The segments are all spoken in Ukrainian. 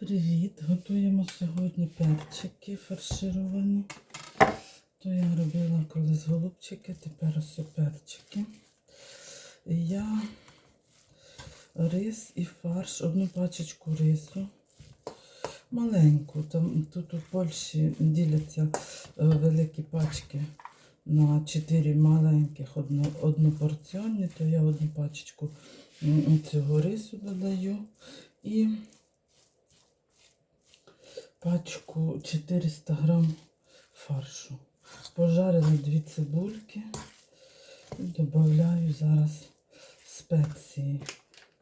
Привіт! Готуємо сьогодні перчики фаршировані. То я робила колись голубчики, тепер ось перчики. Я рис і фарш, одну пачечку рису. Маленьку. Там, тут у Польщі діляться е, великі пачки на 4 маленьких одно, однопорціонні, то я одну пачечку цього рису додаю. І пачку 400 грам фаршу. Пожарила дві цибульки. І додаю зараз спеції.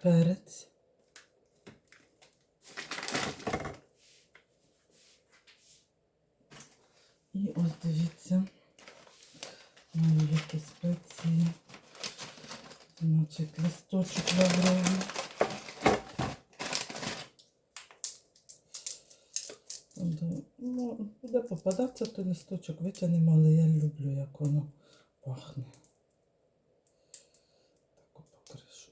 Перець. І ось дивіться, маю які спеції. Значить, листочок лавровий. Ну, буде попадатися той листочок, витягнемо, але я люблю, як воно пахне. Таку покришу.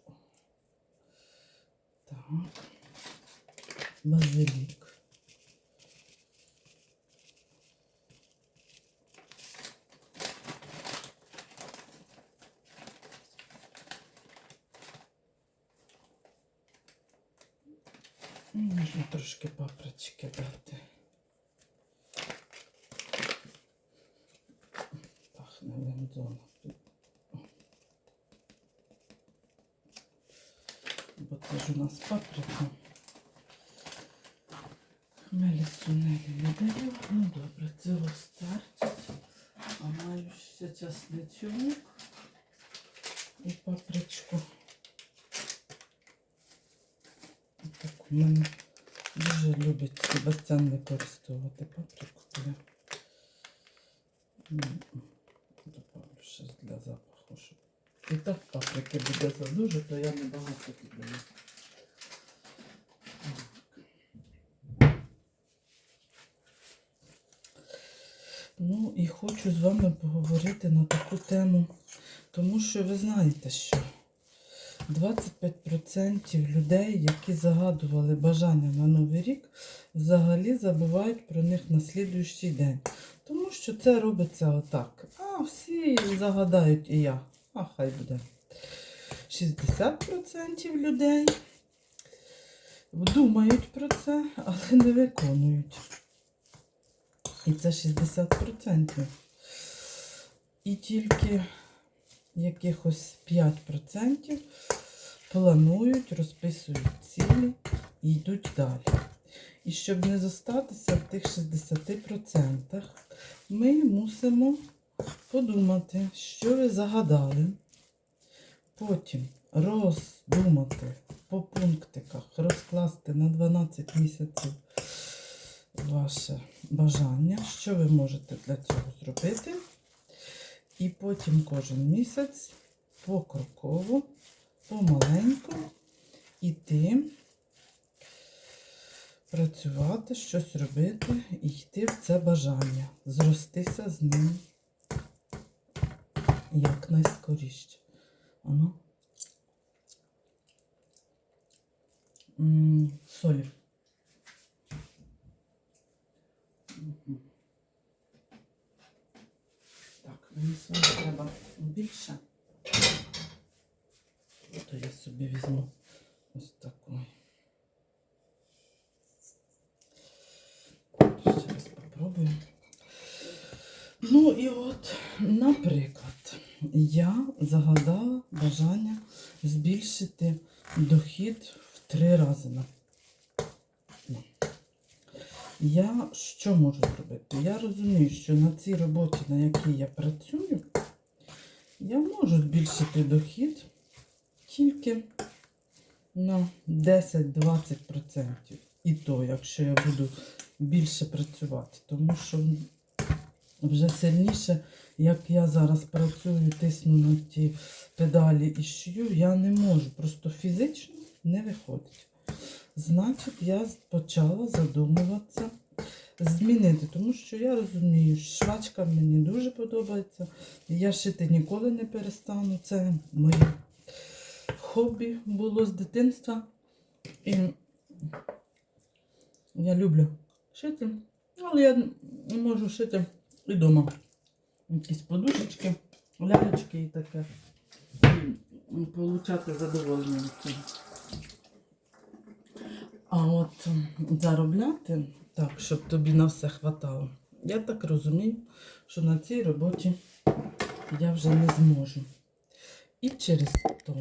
Так. Базилік. Можна трошки папрички дати. Пахне лимдона. Бо це ж у нас паприка. Хмелі сунелі не даю. Ну добре, цього старчить. А маю ще часничок і папричку. Так у мене дуже любить Себастьян використовувати паприку. Добавлю щось для запаху. Щоб... І так паприки буде задуже, то я небагато додаю. Ну і хочу з вами поговорити на таку тему, тому що ви знаєте, що 25% людей, які загадували бажання на Новий рік, взагалі забувають про них на слідуючий день. Тому що це робиться отак. А всі загадають і я. А хай буде. 60% людей думають про це, але не виконують. І це 60%. І тільки якихось 5% планують, розписують цілі і йдуть далі. І щоб не зостатися в тих 60%, ми мусимо подумати, що ви загадали. Потім роздумати по пунктиках, розкласти на 12 місяців ваше бажання, що ви можете для цього зробити. І потім кожен місяць покроково, помаленьку іти, працювати, щось робити і йти в це бажання, зростися з ним якнайскоріше. М, Солі. Так, мені солі треба більше. Я собі візьму ось таку. Ще раз попробую. Ну і от, наприклад, я загадала бажання збільшити дохід в три рази. Я що можу зробити? Я розумію, що на цій роботі, на якій я працюю, я можу збільшити дохід тільки на 10-20%. І то, якщо я буду більше працювати. Тому що вже сильніше, як я зараз працюю, тисну на ті педалі і шию, я не можу. Просто фізично не виходить. Значить, я почала задумуватися змінити, тому що я розумію, що швачка мені дуже подобається. Я шити ніколи не перестану. Це моє хобі було з дитинства. І Я люблю шити, але я можу шити і вдома. Якісь подушечки, лялечки і таке. І получати задоволення. А от заробляти так, щоб тобі на все хватало. Я так розумію, що на цій роботі я вже не зможу. І через то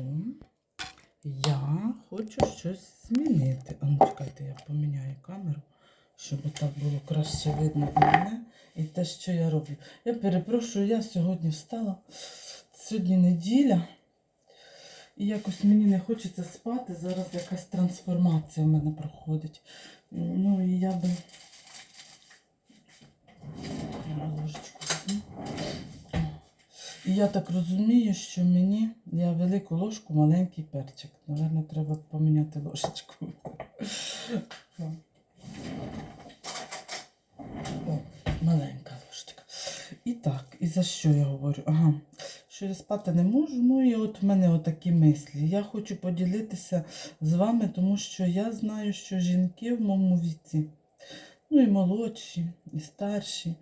я хочу щось змінити. А ну чекайте, я поміняю камеру, щоб так було краще видно мене і те, що я роблю. Я перепрошую, я сьогодні встала. Сьогодні неділя. І якось мені не хочеться спати. Зараз якась трансформація в мене проходить. Ну і я би. Я ложечку візьму. І я так розумію, що мені я велику ложку, маленький перчик. Наверно, треба поміняти ложечку. О, маленька ложечка. І так, і за що я говорю? Ага, що я спати не можу. Ну і от в мене отакі мислі. Я хочу поділитися з вами, тому що я знаю, що жінки в моєму віці, ну і молодші, і старші,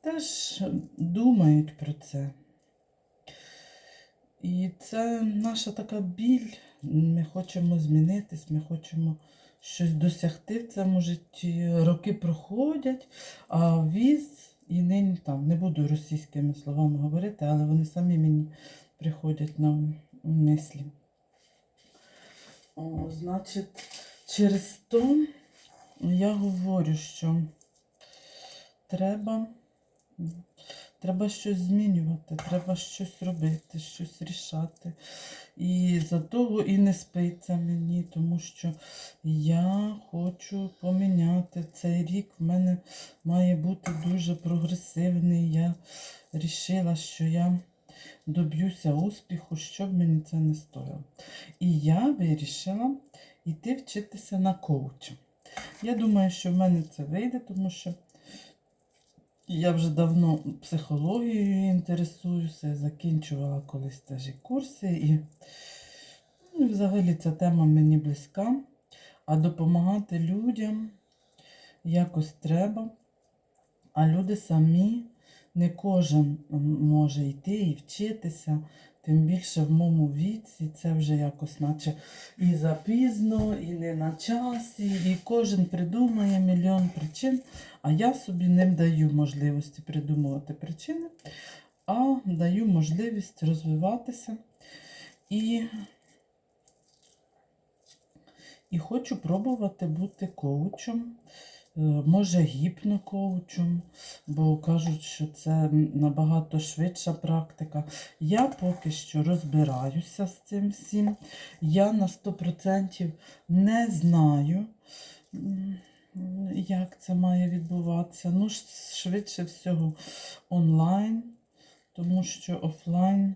теж думають про це. І це наша така біль. Ми хочемо змінитись, ми хочемо щось досягти в цьому житті. Роки проходять, а віз і нині там не буду російськими словами говорити, але вони самі мені приходять на мислі. О, значить, через то я говорю, що треба. Треба щось змінювати, треба щось робити, щось рішати. І за того і не спиться мені, тому що я хочу поміняти цей рік. В мене має бути дуже прогресивний. Я вирішила, що я доб'юся успіху, що б мені це не стоїло. І я вирішила йти вчитися на коуча. Я думаю, що в мене це вийде, тому що. Я вже давно психологією інтересуюся, закінчувала колись теж курси, і ну, взагалі ця тема мені близька. А допомагати людям якось треба. А люди самі, не кожен може йти і вчитися, тим більше в моєму віці це вже якось наче і запізно, і не на часі, і кожен придумає мільйон причин, а я собі не даю можливості придумувати причини, а даю можливість розвиватися і, і хочу пробувати бути коучем. Е, Може, гіпнокоучем, бо кажуть, що це набагато швидша практика. Я поки що розбираюся з цим всім. Я на 100% не знаю, як це має відбуватися. Ну, швидше всього, онлайн, тому що офлайн.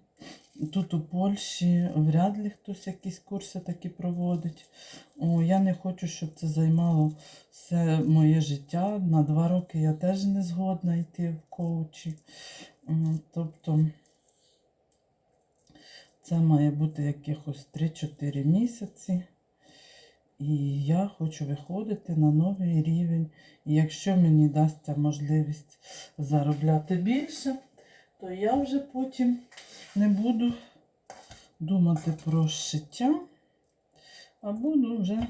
Тут у Польщі вряд ли хтось якісь курси такі проводить. О, я не хочу, щоб це займало все моє життя. На два роки я теж не згодна йти в коучі. Тобто це має бути якихось 3-4 місяці. І я хочу виходити на новий рівень. І якщо мені дасться можливість заробляти більше, то я вже потім не буду думати про шиття, а буду вже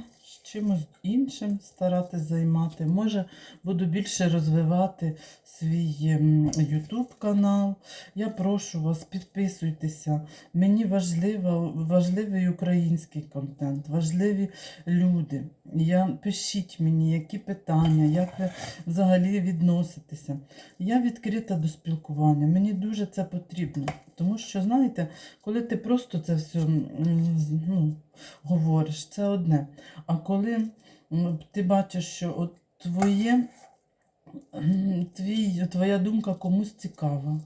чимось іншим старатись займати. Може, буду більше розвивати свій ем, YouTube канал. Я прошу вас, підписуйтеся. Мені важливо, важливий український контент, важливі люди. Я, пишіть мені, які питання, як ви взагалі відноситеся. Я відкрита до спілкування. Мені дуже це потрібно. Тому що, знаєте, коли ти просто це все ну, говориш, це одне. А коли ти бачиш, що от твоє, твій, твоя думка комусь цікава,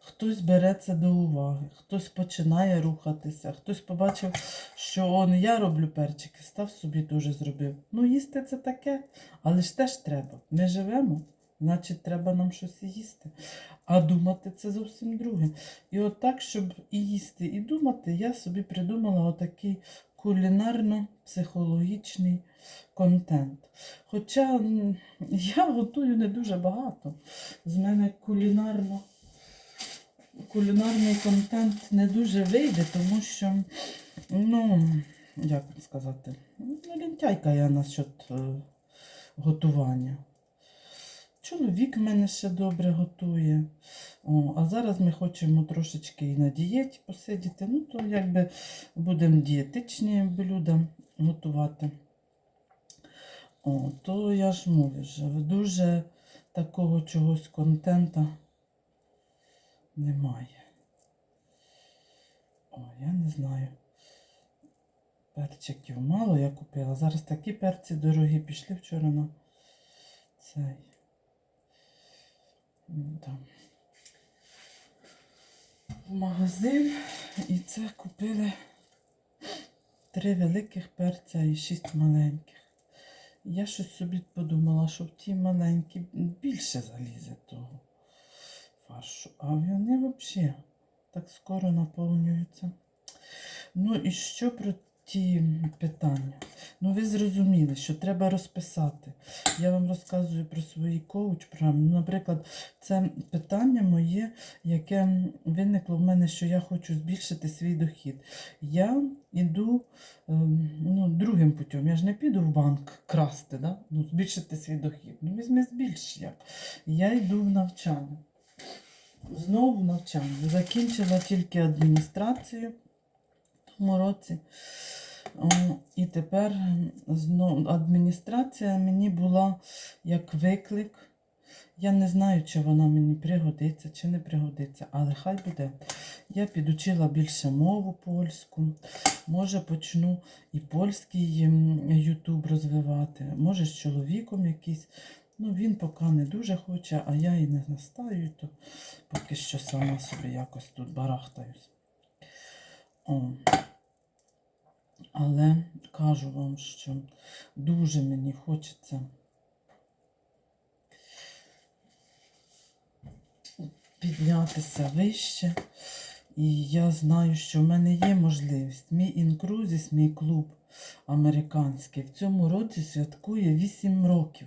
хтось бере це до уваги, хтось починає рухатися, хтось побачив, що он, я роблю перчики, став собі теж зробив. Ну, їсти це таке, але ж теж треба. Ми живемо, значить треба нам щось їсти. А думати це зовсім друге. І от так, щоб і їсти, і думати, я собі придумала отакий кулінарно-психологічний контент. Хоча я готую не дуже багато. З мене кулінарно, кулінарний контент не дуже вийде, тому що, ну, як сказати, ну, лентяйка я насчет е, готування. Чоловік мене ще добре готує. О, а зараз ми хочемо трошечки і на дієті посидіти. Ну, то якби будемо дієтичні блюда готувати. О, то я ж мовлю, що дуже такого чогось контента немає. О, я не знаю. Перчиків мало я купила. Зараз такі перці дорогі пішли вчора на цей. Там. В магазин і це купили три великих перця і шість маленьких. Я щось собі подумала, що в ті маленькі більше залізе того фаршу. А вони взагалі так скоро наповнюються. Ну і що про ті питання? Ну, ви зрозуміли, що треба розписати. Я вам розказую про свої коуч програми. Ну, наприклад, це питання моє, яке виникло в мене, що я хочу збільшити свій дохід. Я йду ем, ну, другим путем. Я ж не піду в банк красти, да? ну, збільшити свій дохід. Ну, візьми збільш. Я йду в навчання. Знову навчання. Закінчила тільки адміністрацію році. І тепер знову адміністрація мені була як виклик. Я не знаю, чи вона мені пригодиться, чи не пригодиться, але хай буде. Я підучила більше мову польську. Може, почну і польський ютуб розвивати. Може, з чоловіком якийсь. Ну, він поки не дуже хоче, а я і не настаю, то поки що сама собі якось тут барахтаюсь. О. Але кажу вам, що дуже мені хочеться піднятися вище. І я знаю, що в мене є можливість. Мій інкрузіс, мій клуб американський, в цьому році святкує 8 років.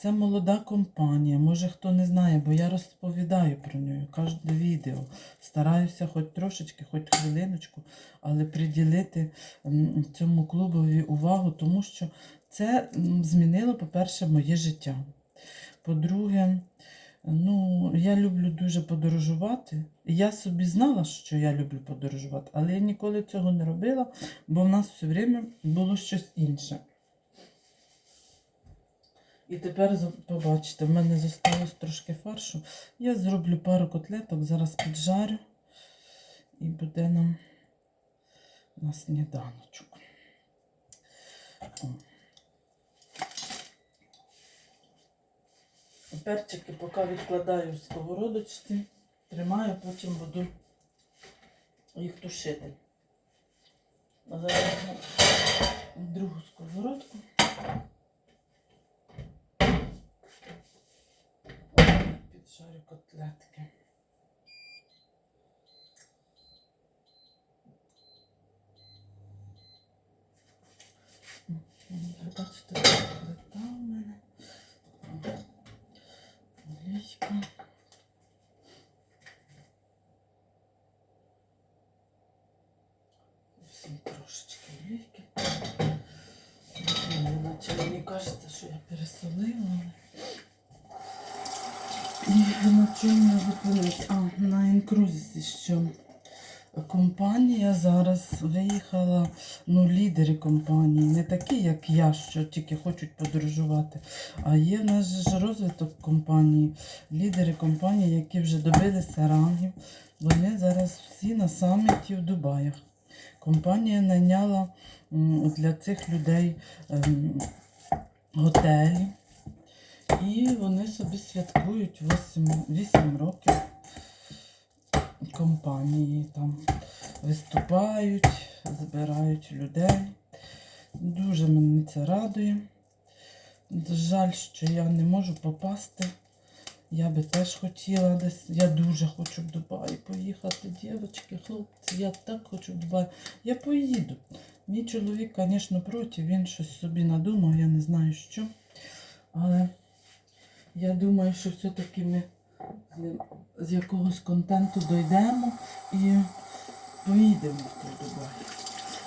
Це молода компанія. Може хто не знає, бо я розповідаю про нього кожне відео. Стараюся хоч трошечки, хоч хвилиночку, але приділити цьому клубові увагу, тому що це змінило, по-перше, моє життя. По-друге, ну, я люблю дуже подорожувати. Я собі знала, що я люблю подорожувати, але я ніколи цього не робила, бо в нас все время було щось інше. І тепер побачите, в мене залишилось трошки фаршу. Я зроблю пару котлеток, зараз піджарю. І буде нам на сніданочок. Перчики поки відкладаю в сковородочці, тримаю, потім буду їх тушити. Зараз другу сковородку. Піджарю котлетки. Бачите, плита у мене. Олійка. Всім трошечки олійки. Мені наче мені кажеться, що я пересолила, але і на чому я зупинилась? А, на інкрузісі, що компанія зараз виїхала, ну, лідери компанії, не такі, як я, що тільки хочуть подорожувати. А є в нас ж розвиток компанії, лідери компанії, які вже добилися рангів. Вони зараз всі на саміті в Дубаях. Компанія найняла для цих людей ем, готелі. І вони собі святкують 8, 8 років компанії. Там виступають, збирають людей. Дуже мене це радує. жаль, що я не можу попасти. Я би теж хотіла десь. Я дуже хочу в Дубай поїхати. Дівчатки, хлопці, я так хочу в Дубай. Я поїду. Мій чоловік, звісно, проти, він щось собі надумав, я не знаю що. Але я думаю, що все-таки ми з якогось контенту дійдемо і поїдемо в той Дубай.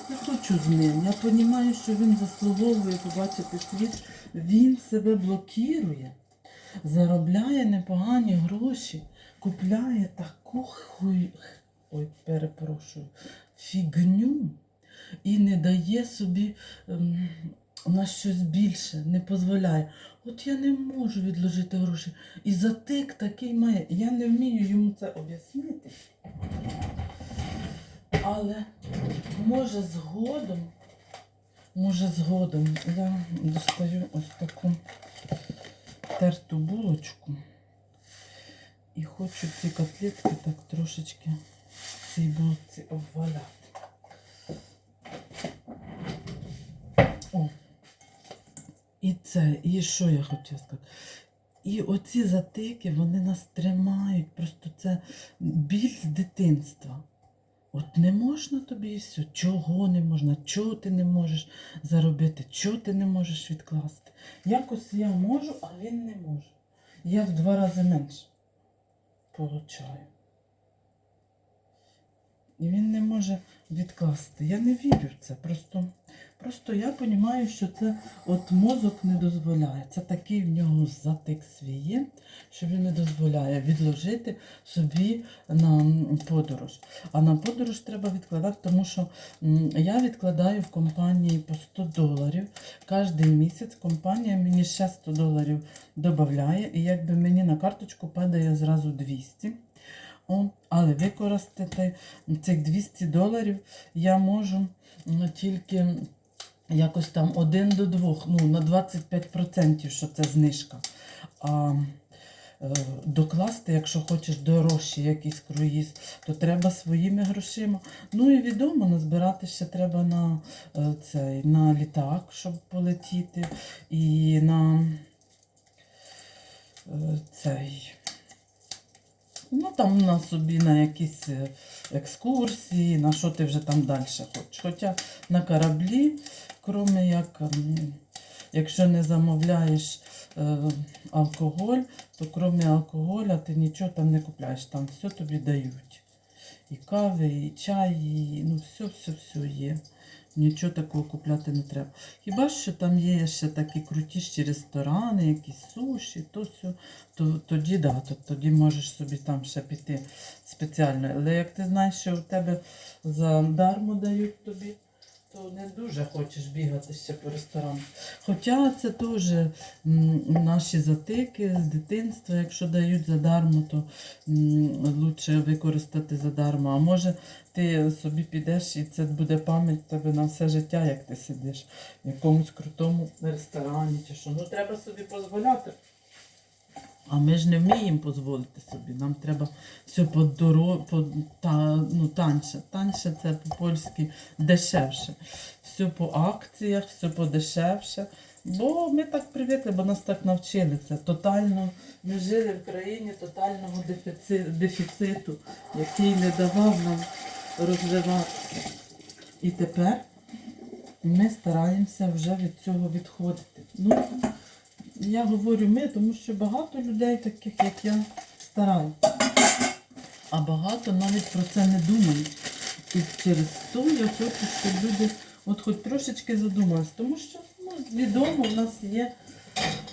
Я хочу з ним. Я розумію, що він заслуговує побачити світ. Він себе блокує, заробляє непогані гроші, купляє таку хуй... Ой, перепрошую, фігню і не дає собі ем, на щось більше, не дозволяє. От я не можу відложити гроші. І затик такий має. Я не вмію йому це об'яснити. Але може згодом, може згодом я достаю ось таку терту булочку і хочу ці котлетки так трошечки в цій булці обваляти. І це, і що я хотіла сказати? І оці затики, вони нас тримають. Просто це біль з дитинства. От не можна тобі і все. Чого не можна? Чого ти не можеш заробити? Чого ти не можеш відкласти? Якось я можу, а він не може. Я в два рази менше получаю. І він не може відкласти. Я не вірю в це. Просто, просто я розумію, що це от мозок не дозволяє. Це такий в нього затик свій що він не дозволяє відложити собі на подорож. А на подорож треба відкладати, тому що я відкладаю в компанії по 100 доларів. Кожен місяць компанія мені ще 100 доларів додає, і якби мені на карточку падає зразу 200. О, але використати цих 200 доларів я можу тільки якось там один до двох, ну на 25%, що це знижка. А е, докласти, якщо хочеш дорожчий якийсь круїз, то треба своїми грошима. Ну і відомо, назбирати ще треба на, е, цей, на літак, щоб полетіти, і на е, цей. Ну, там на собі на якісь е, екскурсії, на що ти вже там далі хочеш. Хоча на кораблі, крім як, якщо не замовляєш е, алкоголь, то крім алкоголя ти нічого там не купляєш, там все тобі дають. І кави, і чай, і ну все, все, все є. Нічого такого купляти не треба. Хіба що там є ще такі крутіші ресторани, якісь суші, то все, то тоді да, то тоді можеш собі там ще піти спеціально. Але як ти знаєш, що в тебе за дарму дають тобі, то не дуже хочеш бігати ще по ресторанах. Хоча це теж наші затики з дитинства, якщо дають задармо, то краще використати задармо. А може ти собі підеш і це буде пам'ять тебе на все життя, як ти сидиш в якомусь крутому ресторані чи що. Ну треба собі дозволяти. А ми ж не вміємо дозволити собі. Нам треба все по доро... по та, ну, танше. Танше це по-польськи дешевше. Все по акціях, все подешевше. Бо ми так привикли, бо нас так навчили. Це тотально. Ми жили в країні тотального дефіци- дефіциту, який не давав нам розвиватися. І тепер ми стараємося вже від цього відходити. Ну, я говорю ми, тому що багато людей, таких як я, стараються. А багато навіть про це не думають. І через то я хочу, щоб люди от хоч трошечки задумалися. Тому що ну, відомо, в нас є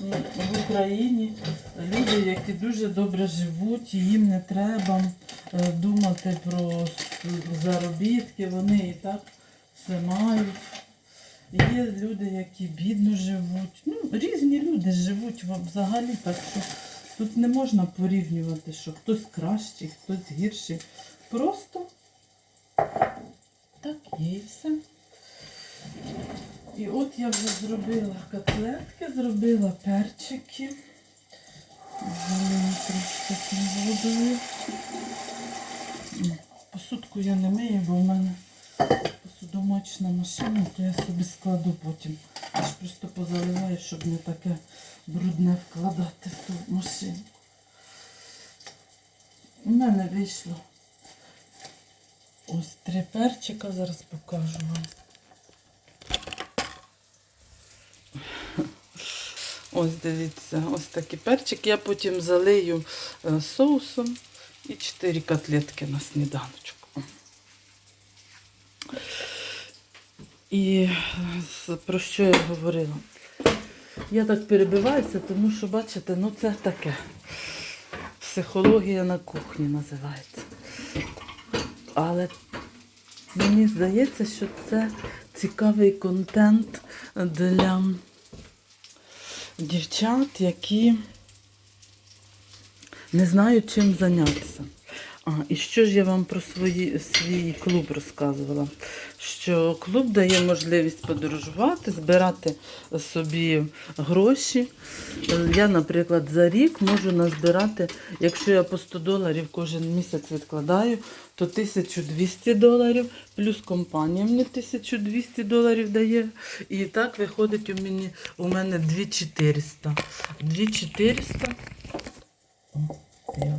в Україні люди, які дуже добре живуть, і їм не треба е, думати про заробітки, вони і так все мають. Є люди, які бідно живуть. Ну, різні люди живуть взагалі, так що тут не можна порівнювати, що хтось кращий, хтось гірший. Просто так є і все. І от я вже зробила котлетки, зробила перчики. Залила трошки водою. Посудку я не мию, бо в мене посудомоечна машина, то я собі складу потім. Я ж просто позаливаю, щоб не таке брудне вкладати в ту машину. У мене вийшло ось три перчика, зараз покажу вам. Ось дивіться, ось такий перчик. Я потім залию е, соусом і 4 котлетки на сніданочку. І про що я говорила? Я так перебиваюся, тому що, бачите, ну це таке. Психологія на кухні називається. Але мені здається, що це цікавий контент для дівчат, які не знають, чим зайнятися. А, і що ж я вам про свої, свій клуб розказувала? Що клуб дає можливість подорожувати, збирати собі гроші. Я, наприклад, за рік можу назбирати, якщо я по 100 доларів кожен місяць відкладаю, то 1200 доларів, плюс компанія мені 1200 доларів дає. І так виходить у мене, у мене 2400. 2400. Я